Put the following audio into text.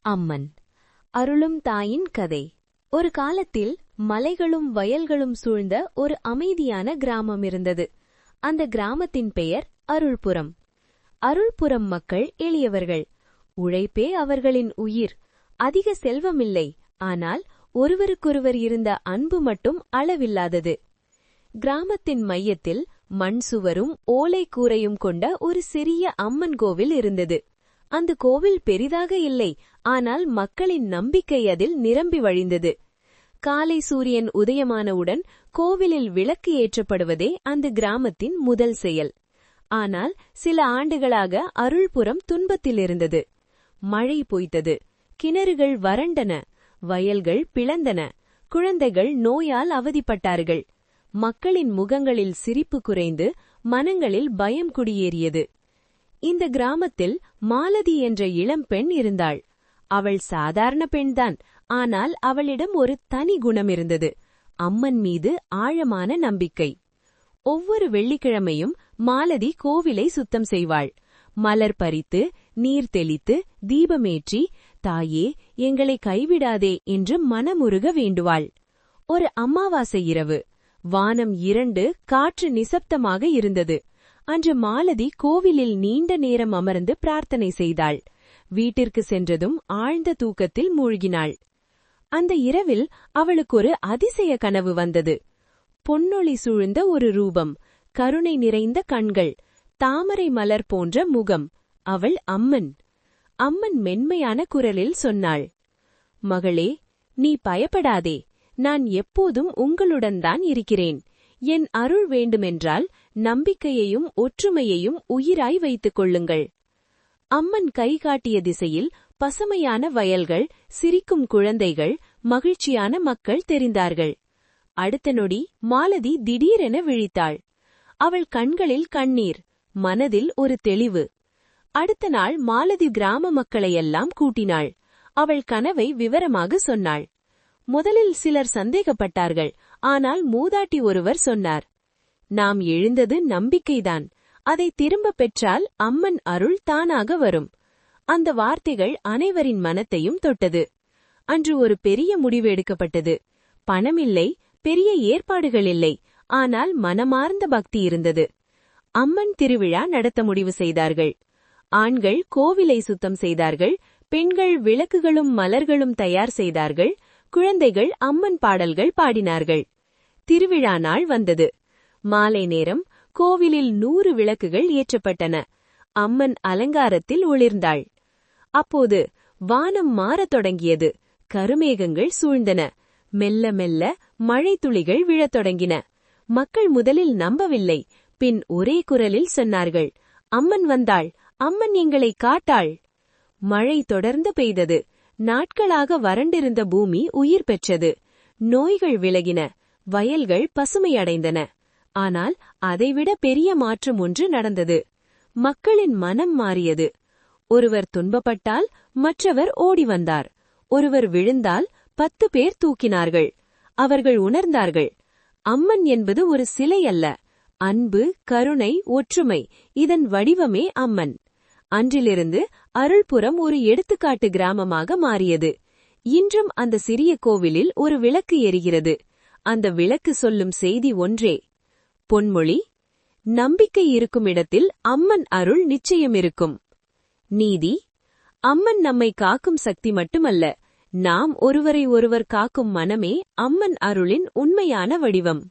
அம்மன். அருளும் தாயின் கதை. ஒரு காலத்தில் மலைகளும் வயல்களும் சூழ்ந்த ஒரு அமைதியான கிராமம் இருந்தது. அந்த கிராமத்தின் பெயர் அருள்புரம். அருள்புரம் மக்கள் எளியவர்கள். உழைப்பே அவர்களின் உயிர். அதிக செல்வமில்லை. ஆனால் ஒருவருக்கொருவர் இருந்த அன்பு மட்டும் அளவில்லாதது. கிராமத்தின் மையத்தில் மண் சுவரும் ஓலை கூரையும் கொண்ட ஒரு சிறிய அம்மன் கோவில் இருந்தது. அந்த கோவில் பெரிதாக இல்லை ஆனால் மக்களின் நம்பிக்கை அதில் நிரம்பி வழிந்தது. காலை சூரியன் உதயமானவுடன் கோவிலில் விளக்கு ஏற்றப்படுவதே அந்த கிராமத்தின் முதல் செயல். ஆனால் சில ஆண்டுகளாக அருள்புறம் துன்பத்தில் இருந்தது மழை பொய்த்தது. கிணறுகள் வறண்டன. வயல்கள் பிளந்தன. குழந்தைகள் நோயால் அவதிப்பட்டார்கள். மக்களின் முகங்களில் சிரிப்பு குறைந்து மனங்களில் பயம் குடியேறியது. இந்த கிராமத்தில் மாலதி என்ற இளம்பெண் இருந்தாள். அவள் சாதாரண பெண்தான். ஆனால் அவளிடம் ஒரு தனி குணம் இருந்தது. அம்மன் மீது ஆழமான நம்பிக்கை. ஒவ்வொரு வெள்ளிக்கிழமையும் மாலதி கோவிலை சுத்தம் செய்வாள். மலர் பறித்து நீர் தெளித்து தீபமேற்றி தாயே எங்களை கைவிடாதே என்று மனமுருக வேண்டுவாள். ஒரு அமாவாசை இரவு. வானம் இரண்டு காற்று நிசப்தமாக இருந்தது. அன்று மாலதி கோவிலில் நீண்ட நேரம் அமர்ந்து பிரார்த்தனை செய்தாள். வீட்டிற்கு சென்றதும் ஆழ்ந்த தூக்கத்தில் மூழ்கினாள். அந்த இரவில் அவளுக்கு ஒரு அதிசய கனவு வந்தது. பொன்னொளி சூழ்ந்த ஒரு ரூபம் கருணை நிறைந்த கண்கள் தாமரை மலர் போன்ற முகம். அவள் அம்மன். அம்மன் மென்மையான குரலில் சொன்னாள் மகளே நீ பயப்படாதே. நான் எப்போதும் உங்களுடன் தான் இருக்கிறேன். என் அருள் வேண்டுமென்றால் நம்பிக்கையையும் ஒற்றுமையையும் உயிராய் வைத்துக் கொள்ளுங்கள். அம்மன் கை காட்டிய திசையில் பசுமையான வயல்கள் சிரிக்கும் குழந்தைகள் மகிழ்ச்சியான மக்கள் தெரிந்தார்கள். அடுத்த நொடி மாலதி திடீரென விழித்தாள். அவள் கண்களில் கண்ணீர் மனதில் ஒரு தெளிவு. அடுத்த நாள் மாலதி கிராம மக்களையெல்லாம் கூட்டினாள். அவள் கனவை விவரமாக சொன்னாள். முதலில் சிலர் சந்தேகப்பட்டார்கள். ஆனால் மூதாட்டி ஒருவர் சொன்னார். நாம் எழுந்தது நம்பிக்கைதான். அதை திரும்ப பெற்றால் அம்மன் அருள் தானாக வரும். அந்த வார்த்தைகள் அனைவரின் மனத்தையும் தொட்டது. அன்று ஒரு பெரிய முடிவு எடுக்கப்பட்டது. பணமில்லை பெரிய ஏற்பாடுகள் இல்லை. ஆனால் மனமார்ந்த பக்தி இருந்தது. அம்மன் திருவிழா நடத்த முடிவு செய்தார்கள். ஆண்கள் கோவிலை சுத்தம் செய்தார்கள். பெண்கள் விளக்குகளும் மலர்களும் தயார் செய்தார்கள். குழந்தைகள் அம்மன் பாடல்கள் பாடினார்கள். திருவிழா நாள் வந்தது. மாலை நேரம் கோவிலில் நூறு விளக்குகள் ஏற்றப்பட்டன. அம்மன் அலங்காரத்தில் ஒளிர்ந்தாள். அப்போது வானம் மாறத் தொடங்கியது. கருமேகங்கள் சூழ்ந்தன. மெல்ல மெல்ல மழை துளிகள் விழத் தொடங்கின. மக்கள் முதலில் நம்பவில்லை. பின் ஒரே குரலில் சொன்னார்கள். அம்மன் வந்தாள். அம்மன் எங்களை காட்டாள். மழை தொடர்ந்து பெய்தது. நாட்களாக வறண்டிருந்த பூமி உயிர் பெற்றது. நோய்கள் விலகின. வயல்கள் பசுமையடைந்தன ஆனால் அதைவிட பெரிய மாற்றம் ஒன்று நடந்தது. மக்களின் மனம் மாறியது. ஒருவர் துன்பப்பட்டால் மற்றவர் ஓடி வந்தார். ஒருவர் விழுந்தால் பத்து பேர் தூக்கினார்கள். அவர்கள் உணர்ந்தார்கள். அம்மன் என்பது ஒரு சிலை அல்ல. அன்பு கருணை ஒற்றுமை இதன் வடிவமே அம்மன். அன்றிலிருந்து அருள்புறம் ஒரு எடுத்துக்காட்டு கிராமமாக மாறியது. இன்றும் அந்த சிறிய கோவிலில் ஒரு விளக்கு எரிகிறது. அந்த விளக்கு சொல்லும் செய்தி ஒன்றே. பொன்மொழி நம்பிக்கை இருக்கும் இடத்தில் அம்மன் அருள் நிச்சயம் இருக்கும். நீதி அம்மன் நம்மை காக்கும் சக்தி மட்டுமல்ல நாம் ஒருவரை ஒருவர் காக்கும் மனமே அம்மன் அருளின் உண்மையான வடிவம்.